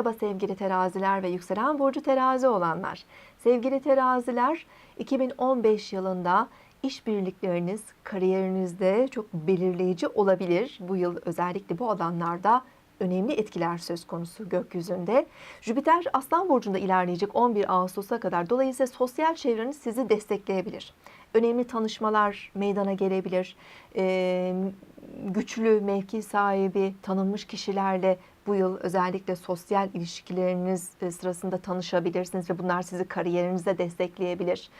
Merhaba sevgili teraziler ve yükselen burcu terazi olanlar. Sevgili teraziler 2015 yılında işbirlikleriniz kariyerinizde çok belirleyici olabilir. Bu yıl özellikle bu alanlarda önemli etkiler söz konusu gökyüzünde. Jüpiter Aslan Burcu'nda ilerleyecek 11 Ağustos'a kadar. Dolayısıyla sosyal çevreniz sizi destekleyebilir. Önemli tanışmalar meydana gelebilir. Ee, güçlü mevki sahibi, tanınmış kişilerle bu yıl özellikle sosyal ilişkileriniz e, sırasında tanışabilirsiniz ve bunlar sizi kariyerinizde destekleyebilir.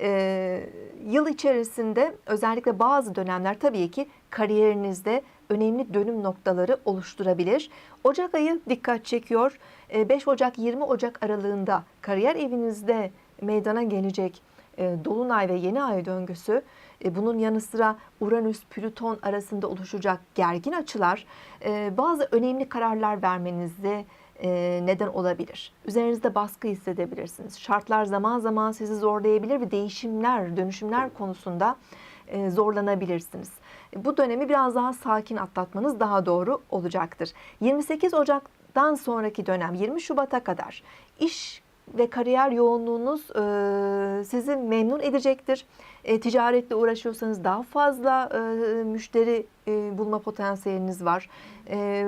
Ee, yıl içerisinde özellikle bazı dönemler tabii ki kariyerinizde önemli dönüm noktaları oluşturabilir. Ocak ayı dikkat çekiyor. Ee, 5 Ocak 20 Ocak aralığında kariyer evinizde meydana gelecek Dolunay ve Yeni Ay döngüsü e, bunun yanı sıra Uranüs Plüton arasında oluşacak gergin açılar e, bazı önemli kararlar vermenizde e, neden olabilir. Üzerinizde baskı hissedebilirsiniz. Şartlar zaman zaman sizi zorlayabilir ve değişimler, dönüşümler konusunda e, zorlanabilirsiniz. Bu dönemi biraz daha sakin atlatmanız daha doğru olacaktır. 28 Ocak'tan sonraki dönem 20 Şubat'a kadar iş ve kariyer yoğunluğunuz e, sizi memnun edecektir. E, ticaretle uğraşıyorsanız daha fazla e, müşteri e, bulma potansiyeliniz var. E,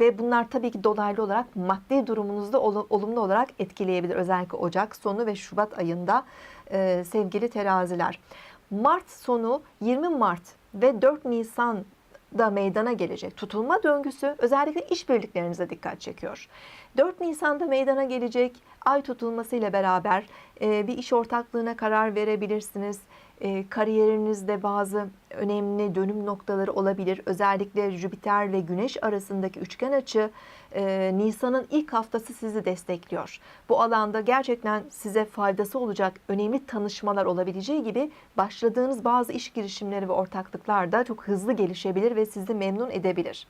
ve bunlar tabii ki dolaylı olarak maddi durumunuzu da ol, olumlu olarak etkileyebilir. Özellikle Ocak sonu ve Şubat ayında e, sevgili teraziler. Mart sonu 20 Mart ve 4 Nisan da meydana gelecek tutulma döngüsü özellikle işbirliklerinize dikkat çekiyor. 4 Nisan'da meydana gelecek ay tutulması ile beraber bir iş ortaklığına karar verebilirsiniz. E, kariyerinizde bazı önemli dönüm noktaları olabilir. Özellikle Jüpiter ve Güneş arasındaki üçgen açı e, Nisan'ın ilk haftası sizi destekliyor. Bu alanda gerçekten size faydası olacak önemli tanışmalar olabileceği gibi başladığınız bazı iş girişimleri ve ortaklıklar da çok hızlı gelişebilir ve sizi memnun edebilir.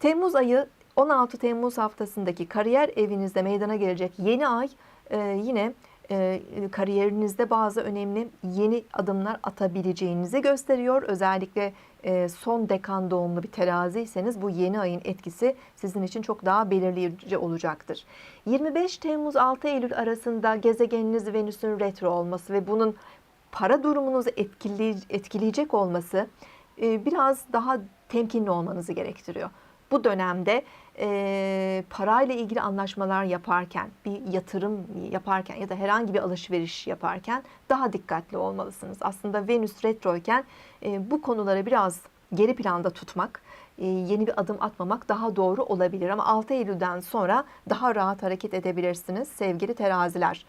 Temmuz ayı 16 Temmuz haftasındaki kariyer evinizde meydana gelecek yeni ay e, yine e, kariyerinizde bazı önemli yeni adımlar atabileceğinizi gösteriyor. Özellikle e, son dekan doğumlu bir teraziyseniz bu yeni ayın etkisi sizin için çok daha belirleyici olacaktır. 25 Temmuz 6 Eylül arasında gezegeniniz Venüs'ün retro olması ve bunun para durumunuzu etkileyecek olması e, biraz daha temkinli olmanızı gerektiriyor. Bu dönemde e, parayla ilgili anlaşmalar yaparken, bir yatırım yaparken ya da herhangi bir alışveriş yaparken daha dikkatli olmalısınız. Aslında Venüs retroyken e, bu konuları biraz geri planda tutmak, e, yeni bir adım atmamak daha doğru olabilir. Ama 6 Eylül'den sonra daha rahat hareket edebilirsiniz sevgili teraziler.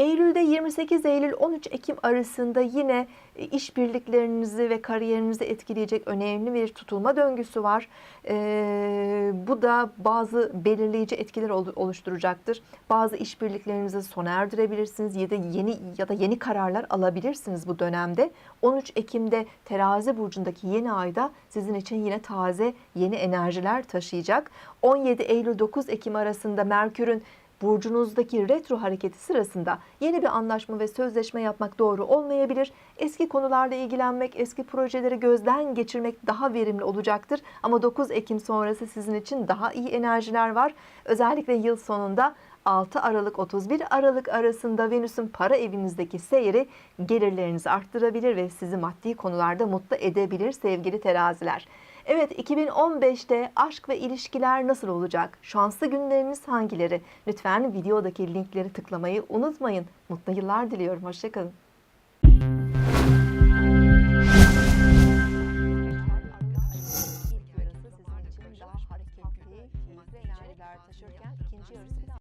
Eylül'de 28 Eylül 13 Ekim arasında yine e, işbirliklerinizi ve kariyerinizi etkileyecek önemli bir tutulma döngüsü var. Ee, bu da bazı belirleyici etkiler oluşturacaktır. Bazı işbirliklerinizi sona erdirebilirsiniz ya da yeni ya da yeni kararlar alabilirsiniz bu dönemde. 13 Ekim'de Terazi burcundaki yeni ayda sizin için yine taze yeni enerjiler taşıyacak. 17 Eylül 9 Ekim arasında Merkür'ün burcunuzdaki retro hareketi sırasında yeni bir anlaşma ve sözleşme yapmak doğru olmayabilir. Eski konularla ilgilenmek, eski projeleri gözden geçirmek daha verimli olacaktır. Ama 9 Ekim sonrası sizin için daha iyi enerjiler var. Özellikle yıl sonunda 6 Aralık 31 Aralık arasında Venüs'ün para evinizdeki seyri gelirlerinizi arttırabilir ve sizi maddi konularda mutlu edebilir sevgili teraziler. Evet 2015'te aşk ve ilişkiler nasıl olacak? Şanslı günleriniz hangileri? Lütfen videodaki linkleri tıklamayı unutmayın. Mutlu yıllar diliyorum. Hoşçakalın.